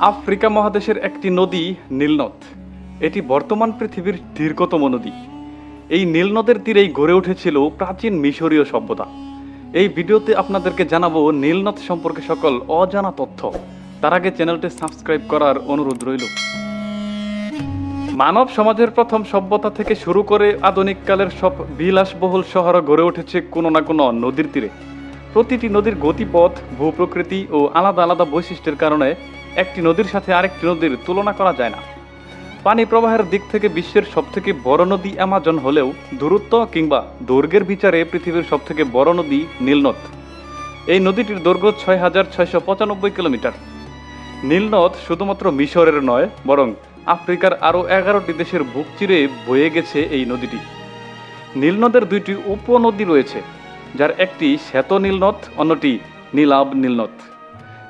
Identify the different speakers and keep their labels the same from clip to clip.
Speaker 1: Africa মহাদেশের একটি নদী নীলনদ। এটি বর্তমান পৃথিবীর দীর্ঘতম নদী। এই নীলনদের তীরেই গড়ে উঠেছিল প্রাচীন মিশরীয় সভ্যতা। এই ভিডিওতে আপনাদেরকে জানাব নীলনদ সম্পর্কে সকল অজানা তথ্য। তার আগে চ্যানেলটি সাবস্ক্রাইব করার অনুরোধ রইল। মানব সমাজের প্রথম সভ্যতা থেকে শুরু করে আধুনিককালের সব বিলাসবহুল শহর গড়ে উঠেছে কোনো না কোনো নদীর তীরে। প্রতিটি নদীর গতিপথ, ভূপ্রকৃতি ও আলাদা আলাদা বৈশিষ্ট্যের কারণে একটি নদীর সাথে আরেকটি নদীর তুলনা করা যায় না। পানি প্রবাহের দিক থেকে বিশ্বের সবথেকে বড় নদী অ্যামাজন হলেও দূরত্ব কিংবা দৈর্ঘ্যের বিচারে পৃথিবীর সবথেকে বড় নদী নীলনদ। এই নদীটির দৈর্ঘ্য ছয় হাজার ছয়শো পঁচানব্বই কিলোমিটার। নীলনদ শুধুমাত্র মিশরের নয়, বরং আফ্রিকার আরও এগারোটি দেশের বুক চিরে বয়ে গেছে এই নদীটি। নীলনদের দুইটি উপনদী রয়েছে, যার একটি শ্বেত নীলনদ, অন্যটি নীলাব নীলনদ।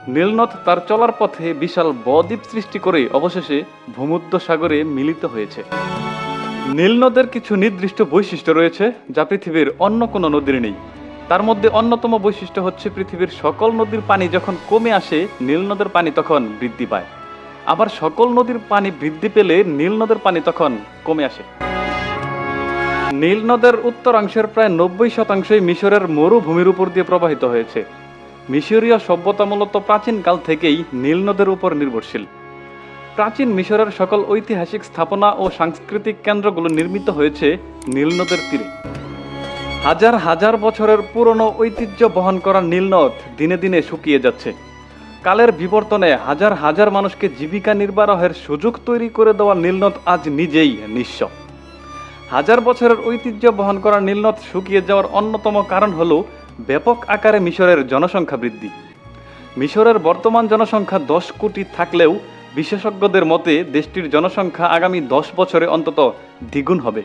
Speaker 1: নীলনদ তার চলার পথে বিশাল বদ্বীপ সৃষ্টি করে অবশেষে ভূমধ্য সাগরে মিলিত হয়েছে। নীলনদের কিছু নির্দিষ্ট বৈশিষ্ট্য রয়েছে যা পৃথিবীর অন্য কোনো নদীর নেই। তার মধ্যে অন্যতম বৈশিষ্ট্য হচ্ছে পৃথিবীর সকল নদীর পানি যখন কমে আসে, নীলনদের পানি তখন বৃদ্ধি পায়। আবার সকল নদীর পানি বৃদ্ধি পেলে নীলনদের পানি তখন কমে আসে। নীল নদের উত্তরাংশের প্রায় নব্বই শতাংশই মিশরের মরুভূমির উপর দিয়ে প্রবাহিত হয়েছে। মিশরীয় সভ্যতা মূলত প্রাচীনকাল থেকেই নীল নদের উপর নির্ভরশীল। প্রাচীন মিশরের সকল ঐতিহাসিক স্থাপনা ও সাংস্কৃতিক কেন্দ্রগুলো নির্মিত হয়েছে নীল নদের তীরে। হাজার হাজার বছরের পুরনো ঐতিহ্য বহন করা নীলনদ দিনে দিনে শুকিয়ে যাচ্ছে। কালের বিবর্তনে হাজার হাজার মানুষকে জীবিকা নির্বাহের সুযোগ তৈরি করে দেওয়া নীলনদ আজ নিজেই নিঃস্ব। হাজার বছরের ঐতিহ্য বহন করা নীলনদ শুকিয়ে যাওয়ার অন্যতম কারণ হল ব্যাপক আকারে মিশরের জনসংখ্যা বৃদ্ধি। মিশরের বর্তমান জনসংখ্যা দশ কোটি থাকলেও বিশেষজ্ঞদের মতে দেশটির জনসংখ্যা আগামী দশ বছরে অন্তত দ্বিগুণ হবে।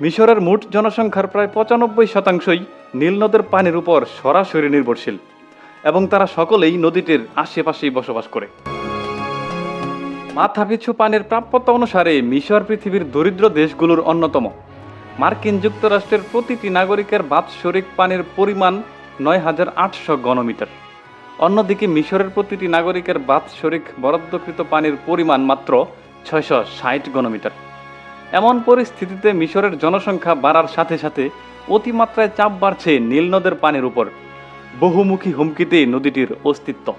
Speaker 1: মিশরের মোট জনসংখ্যার প্রায় পঁচানব্বই শতাংশই নীলনদের পানির উপর সরাসরি নির্ভরশীল এবং তারা সকলেই নদীটির আশেপাশেই বসবাস করে। মাথাপিছু পানির প্রাপ্যতা অনুসারে মিশর পৃথিবীর দরিদ্র দেশগুলোর অন্যতম। মার্কিন যুক্তরাষ্ট্রের প্রতিটি নাগরিকের বাৎসরিক পানির পরিমাণ নয় হাজার আটশো ঘনমিটার অন্যদিকে মিশরের প্রতিটি নাগরিকের বাৎসরিক বরাদ্দকৃত পানির পরিমাণ মাত্র ছয়শো ষাট ঘনমিটার এমন পরিস্থিতিতে মিশরের জনসংখ্যা বাড়ার সাথে সাথে অতিমাত্রায় চাপ বাড়ছে নীল নদের পানির উপর। বহুমুখী হুমকিতে নদীটির অস্তিত্ব।